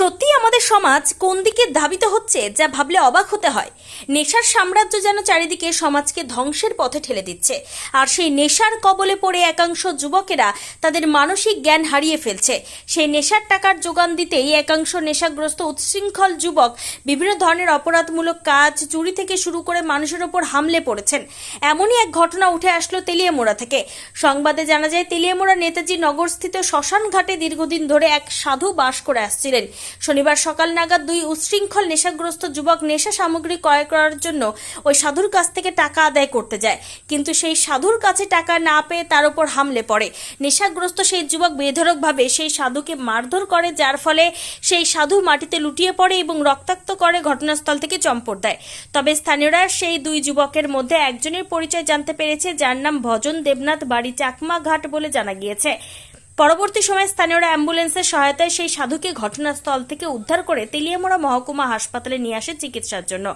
সত্যি আমাদের সমাজ কোন দিকে ধাবিত হচ্ছে যা ভাবলে অবাক হতে হয়? নেশার সাম্রাজ্য যেন চারিদিকে সমাজকে ধ্বংসের পথে ঠেলে দিচ্ছে। আর সেই নেশার কবলে পড়ে একাংশ যুবকেরা তাদের মানসিক জ্ঞান হারিয়ে ফেলছে। সেই নেশার টাকার যোগান দিতেই একাংশ নেশাগ্রস্ত উচ্ছৃঙ্খল যুবক বিভিন্ন ধরনের অপরাধমূলক কাজ, চুরি থেকে শুরু করে মানুষের ওপর হামলে পড়েছেন। এমনই এক ঘটনা উঠে আসলো তেলিয়ামোড়া থেকে। সংবাদে জানা যায়, তেলিয়ামোড়া নেতাজি নগরস্থিত শ্মশান ঘাটে দীর্ঘদিন ধরে এক সাধু বাস করে আসছিলেন। শনিবার সকাল নাগাদ দুই উচ্ছৃঙ্খল নেশাগ্রস্ত যুবক নেশা সামগ্রী ক্রয় করার জন্য ওই সাধুর কাছ থেকে টাকা আদায় করতে যায়। কিন্তু সেই সাধুর কাছে টাকা না পেয়ে তার উপর হামলে পড়ে। নেশাগ্রস্ত সেই যুবক বেধরকভাবে সেই সাধুকে মারধর করে, যার ফলে সেই সাধু মাটিতে লুটিয়ে পড়ে এবং রক্তাক্ত করে, ঘটনাস্থল থেকে চম্পট দেয়। তবে স্থানীয়রা সেই দুই যুবকের মধ্যে একজনের পরিচয় জানতে পেরেছে, যার নাম ভজন দেবনাথ, বাড়ি চাকমা ঘাট বলে জানা গিয়েছে। পরবর্তী সময় স্থানীয়রা অ্যাম্বুলেন্সের সহায়তায় সেই সাধুকে ঘটনাস্থল থেকে উদ্ধার করে তেলিয়ামোড়া মহকুমা হাসপাতালে নিয়ে আসে চিকিৎসার জন্য।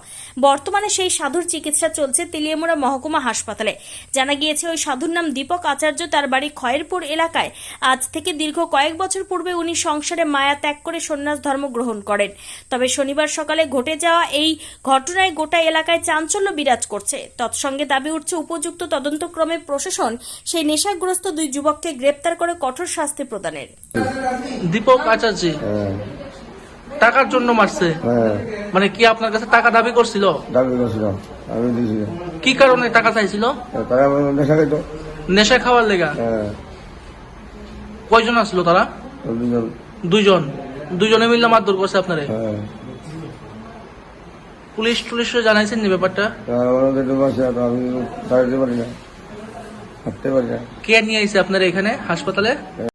বর্তমানে সেই সাধুর চিকিৎসা চলছে তেলিয়ামোড়া মহকুমা হাসপাতালে। জানা গিয়েছে, ওই সাধুর নাম দীপক আচার্য, তার বাড়ি খয়েরপুর এলাকায়। আজ থেকে দীর্ঘ কয়েক বছর পূর্বে উনি সংসারে মায়া ত্যাগ করে সন্ন্যাস ধর্ম গ্রহণ করেন। তবে শনিবার সকালে ঘটে যাওয়া এই ঘটনায় গোটা এলাকায় চাঞ্চল্য বিরাজ করছে। তৎসঙ্গে দাবি উঠছে, উপযুক্ত তদন্তক্রমে প্রশাসন সেই নেশাগ্রস্ত দুই যুবককে গ্রেপ্তার করে কঠোর শাস্তি প্রদানের। দীপক আচার্য টাকার জন্য মারছে। হ্যাঁ। মানে কি আপনার কাছে টাকা দাবি করছিল? দাবি করছিলাম আমি দিয়েছিলাম কি কারণে টাকা চাইছিল? তারা নেশা খেত নেশা খাওয়ার লেগা? হ্যাঁ। কয়জন আসলো তারা? দুজন দুইজন। দুইজনে। মিললে মারধর করছে আপনারে? হ্যাঁ। পুলিশ টুলিশ জানাইছেন নি ব্যাপারটা আমি পারি না। কে নিয়ে আইছে আপনার এখানে হাসপাতালে?